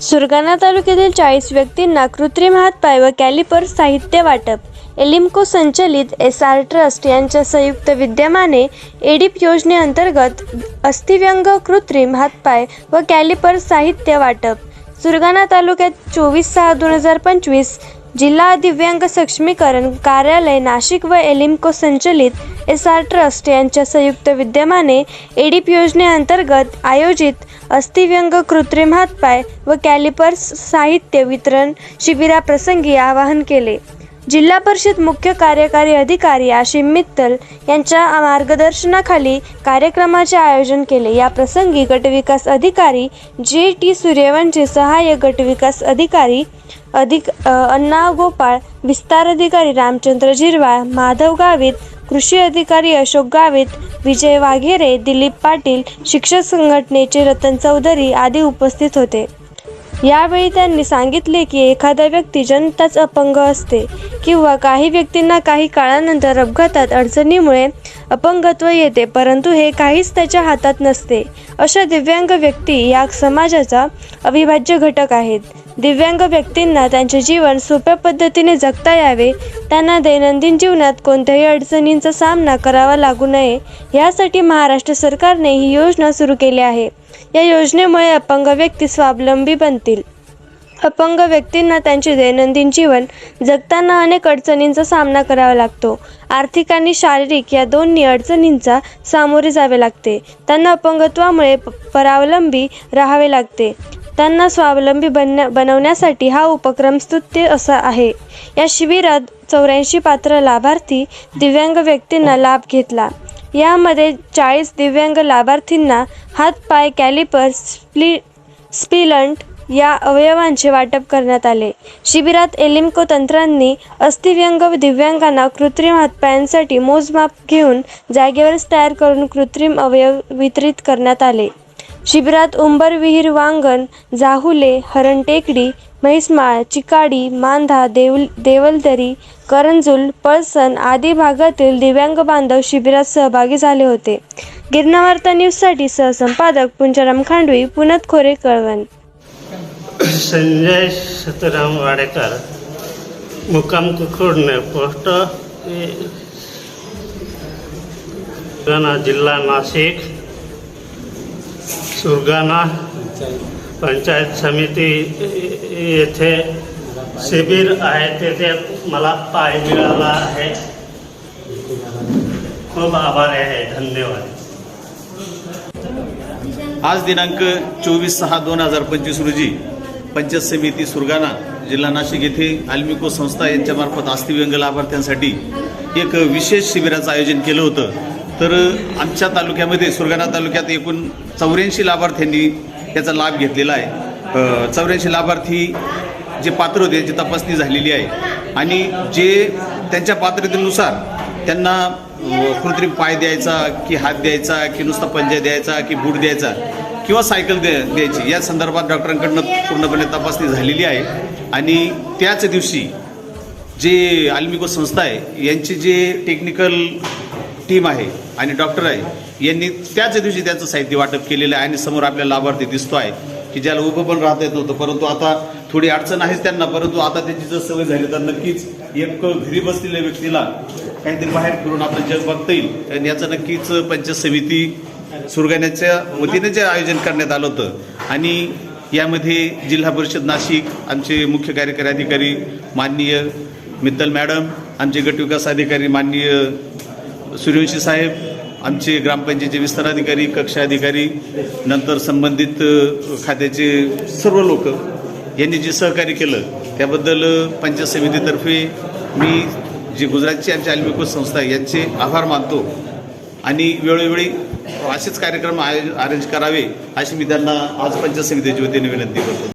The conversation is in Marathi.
सुरगाणा तालुक्यातील चाळीस व्यक्तींना कृत्रिम हातपाय व कॅलिपर साहित्य वाटप. एलिम्को संचलित एस आर ट्रस्ट यांच्या संयुक्त विद्यमाने एडिप योजनेअंतर्गत अस्थिव्यंग कृत्रिम हातपाय व कॅलिपर साहित्य वाटप. सुरगाणा तालुक्यात चोवीस सहा दोन हजार पंचवीस जिल्हा दिव्यांग सक्षमीकरण कार्यालय नाशिक व एलिम्को संचलित एस आर ट्रस्ट यांच्या संयुक्त विद्यमाने एडिप योजनेअंतर्गत आयोजित अस्थिव्यंग कृत्रिम हातपाय व कॅलिपर्स साहित्य वितरण शिबिराप्रसंगी आवाहन केले. जिल्हा परिषद मुख्य कार्यकारी अधिकारी आशिम मित्तल यांच्या मार्गदर्शनाखाली कार्यक्रमाचे आयोजन केले. या प्रसंगी गटविकास अधिकारी जे टी सूर्यवंशी सहाय्यक गटविकास अधिकारी अधिक अण्णा गोपाळ विस्तार अधिकारी रामचंद्र झिरवाळ माधव गावित कृषी अधिकारी अशोक गावित विजय वाघेरे दिलीप पाटील शिक्षक संघटनेचे रतन चौधरी आदी उपस्थित होते. यावेळी त्यांनी सांगितले की एखादा व्यक्ती जनताच अपंग असते किंवा काही व्यक्तींना काही काळानंतर अपघातात अडचणीमुळे अपंगत्व येते परंतु हे काहीच त्याच्या हातात नसते. अशा दिव्यांग व्यक्ती या समाजाचा अविभाज्य घटक आहेत. दिव्यांग व्यक्तींना त्यांचे जीवन सोप्या पद्धतीने जगता यावे त्यांना दैनंदिन जीवनात कोणत्याही अडचणींचा सामना करावा लागू नये यासाठी महाराष्ट्र सरकारने ही योजना सुरू केली आहे. या योजनेमुळे अपंग व्यक्ती स्वावलंबी बनतील. अपंग व्यक्तींना त्यांचे दैनंदिन जीवन जगताना अनेक अडचणींचा सामना करावा लागतो. आर्थिक आणि शारीरिक या दोन्ही अडचणींचा सामोरे जावे लागते. त्यांना अपंगत्वामुळे परावलंबी राहावे लागते. त्यांना स्वावलंबी बनण्या बनवण्यासाठी हा उपक्रम स्तुत्य असा आहे. या शिबिरात चौऱ्याऐंशी पात्र लाभार्थी दिव्यांग व्यक्तींना लाभ घेतला. यामध्ये चाळीस दिव्यांग लाभार्थींना हातपाय कॅलिपर स्प्ली स्पिलंट या अवयवांचे वाटप करण्यात आले. शिबिरात एलिम्को तंत्रांनी अस्थिव्यंग दिव्यांगांना कृत्रिम हातपायांसाठी मोजमाप घेऊन जागेवरच तयार करून कृत्रिम अवयव वितरित करण्यात आले. शिबिरात उंबर विहीर वांगण जाहुले हरण टेकडी म्हैसमाळ चिकाडी मांधा देव देवलदरी करंजुल पळसण आदी भागातील दिव्यांग बांधव शिबिरात सहभागी झाले होते. गिरणावार्ता न्यूजसाठी सहसंपादक पुंजाराम खांडवी पुनत खोरे कळवण. संजय सतराम वाडेकर मुक्काम कुखुर्णे पोस्ट जिल्हा नाशिक. सुरगाणा पंचायत समिती येथे शिबिर आहे तेथे मला पाय मिळाला आहे. खूप आभार आहे धन्यवाद. आज दिनांक चोवीस सहा दोन हजार पंचवीस रोजी पंचायत समिती सुरगाणा जिल्हा नाशिक येथे आल्मिको संस्था यांच्यामार्फत अस्थिव्यंग लाभार्थ्यांसाठी एक विशेष शिबिराचं आयोजन केलं होतं. तर आमच्या तालुक्यामध्ये सुरगाणा तालुक्यात एकूण चौऱ्याऐंशी लाभार्थ्यांनी याचा लाभ घेतलेला आहे. चौऱ्याऐंशी लाभार्थी जे पात्र होते त्याची तपासणी झालेली आहे. आणि जे त्यांच्या पात्रतेनुसार त्यांना कृत्रिम पाय द्यायचा की हात द्यायचा की नुसता पंजा द्यायचा की बूट द्यायचा किंवा सायकल द्या द्यायची या संदर्भात डॉक्टरांकडनं पूर्णपणे तपासणी झालेली आहे. आणि त्याच दिवशी जे आल्मिको संस्था आहे यांची जे टेक्निकल टीम आहे आणि डॉक्टर आहे यांनी त्याच दिवशी त्याचं साहित्य वाटप केलेलं आहे आणि समोर आपल्या लाभार्थी दिसतो आहे की ज्याला उभं पण राहता येत नव्हतं. परंतु आता थोडी अडचण आहेच त्यांना परंतु आता त्याची जर सवय झाली तर नक्कीच एक घरी बसलेल्या व्यक्तीला काहीतरी बाहेर फिरून आपलं जग बघता येईल. आणि याचं नक्कीच पंचायत समिती सुरगाण्याच्या वतीने जे आयोजन करण्यात आलं होतं. आणि यामध्ये जिल्हा परिषद नाशिक आमचे मुख्य कार्यकारी अधिकारी माननीय मित्तल मॅडम आमचे गटविकास अधिकारी माननीय सूर्यवंशी साहेब आमचे ग्रामपंचायतीचे विस्तार अधिकारी कक्षा अधिकारी नंतर संबंधित खात्याचे सर्व लोक यांनी जे सहकार्य केलं त्याबद्दल पंचायत समितीतर्फे मी जी गुजरातची आमची आल्मिको संस्था आहे यांचे आभार मानतो. आणि वेळोवेळी असेच कार्यक्रम आयोज अरेंज करावे अशी मी त्यांना आज पंचायत समितीच्या वतीने विनंती करतो.